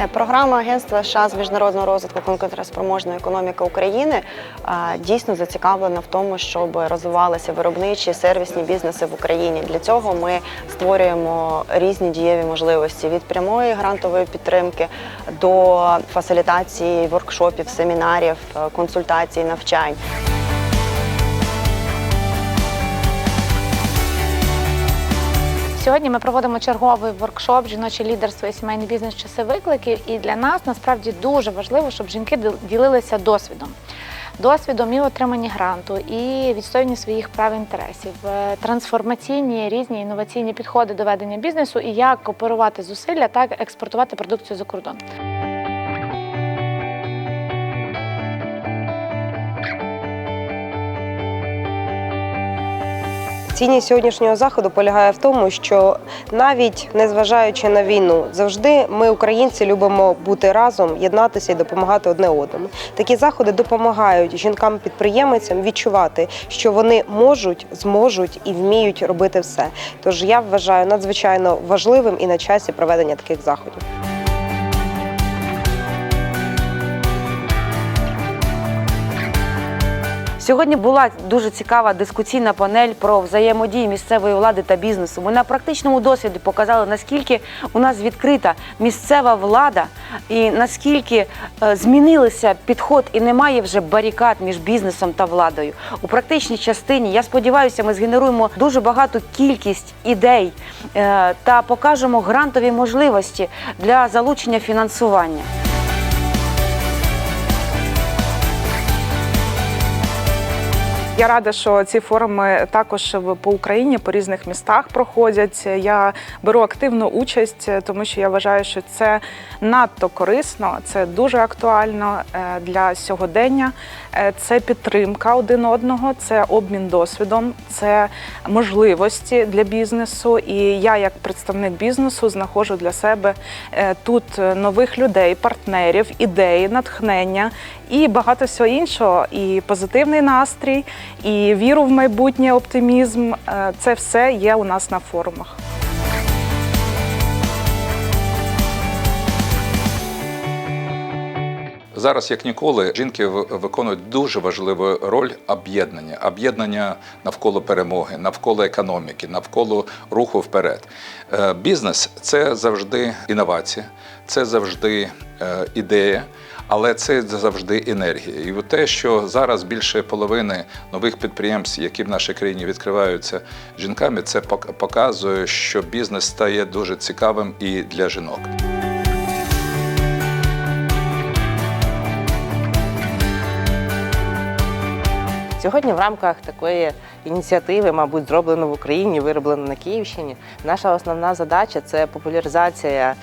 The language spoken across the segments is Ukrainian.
Е, Програма Агентства США з міжнародного розвитку конкурентоспроможної економіки України е, дійсно зацікавлена в тому, щоб розвивалися виробничі сервісні бізнеси в Україні. Для цього ми створюємо різні дієві можливості від прямої грантової підтримки до фасилітації воркшопів, семінарів, е, консультацій, навчань. Сьогодні ми проводимо черговий воркшоп Жіноче лідерство і сімейний бізнес часи викликів. І для нас насправді дуже важливо, щоб жінки ділилися досвідом. Досвідом і отримані гранту, і відстоювання своїх прав і інтересів, е, трансформаційні різні інноваційні підходи до ведення бізнесу і як оперувати зусилля, так експортувати продукцію за кордон. Цінність сьогоднішнього заходу полягає в тому, що навіть незважаючи на війну, завжди ми, українці, любимо бути разом, єднатися і допомагати одне одному. Такі заходи допомагають жінкам-підприємцям відчувати, що вони можуть, зможуть і вміють робити все. Тож я вважаю надзвичайно важливим і на часі проведення таких заходів. Сьогодні була дуже цікава дискусійна панель про взаємодії місцевої влади та бізнесу. Ми на практичному досвіді показали, наскільки у нас відкрита місцева влада і наскільки е, змінилися підход і немає вже барикад між бізнесом та владою. У практичній частині я сподіваюся, ми згенеруємо дуже багату кількість ідей е, та покажемо грантові можливості для залучення фінансування. Я рада, що ці форуми також по Україні, по різних містах проходять. Я беру активну участь, тому що я вважаю, що це надто корисно, це дуже актуально е, для сьогодення. Е, Це підтримка один одного, це обмін досвідом, це можливості для бізнесу. І я, як представник бізнесу, знаходжу для себе е, тут нових людей, партнерів, ідеї, натхнення і багато всього іншого. І позитивний настрій, і віру в майбутнє, оптимізм. Е, Це все є у нас на форумах. Зараз, як ніколи, жінки виконують дуже важливу роль об'єднання, об'єднання навколо перемоги, навколо економіки, навколо руху вперед. Е, Бізнес це завжди інновація, це завжди е, ідея. Але це завжди енергія. І те, що зараз більше половини нових підприємств, які в нашій країні відкриваються жінками, це пок- показує, що бізнес стає дуже цікавим і для жінок. Сьогодні в рамках такої ініціативи, мабуть, зроблено в Україні, вироблено на Київщині. Наша основна задача це популяризація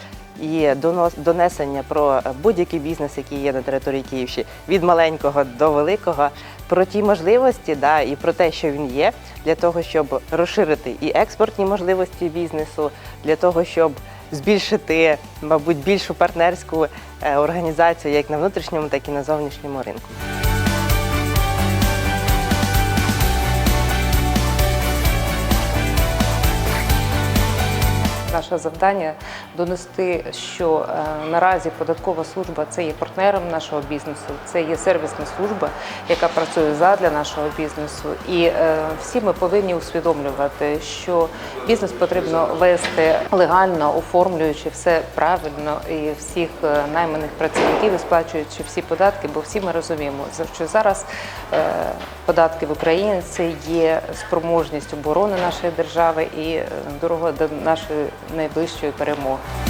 донос- донесення про будь-який бізнес, який є на території Київщини, від маленького до великого, про ті можливості, да, і про те, що він є, для того, щоб розширити і експортні можливості бізнесу, для того, щоб збільшити, мабуть, більшу партнерську е, організацію як на внутрішньому, так і на зовнішньому ринку. Наше завдання донести, що е, наразі податкова служба це є партнером нашого бізнесу, це є сервісна служба, яка працює задля нашого бізнесу. І е, всі ми повинні усвідомлювати, що бізнес потрібно вести легально, оформлюючи все правильно і всіх е, найманих працівників і сплачуючи всі податки, бо всі ми розуміємо, що зараз податки в Україні це є спроможність оборони нашої держави і дорога до нашої найближчої перемоги.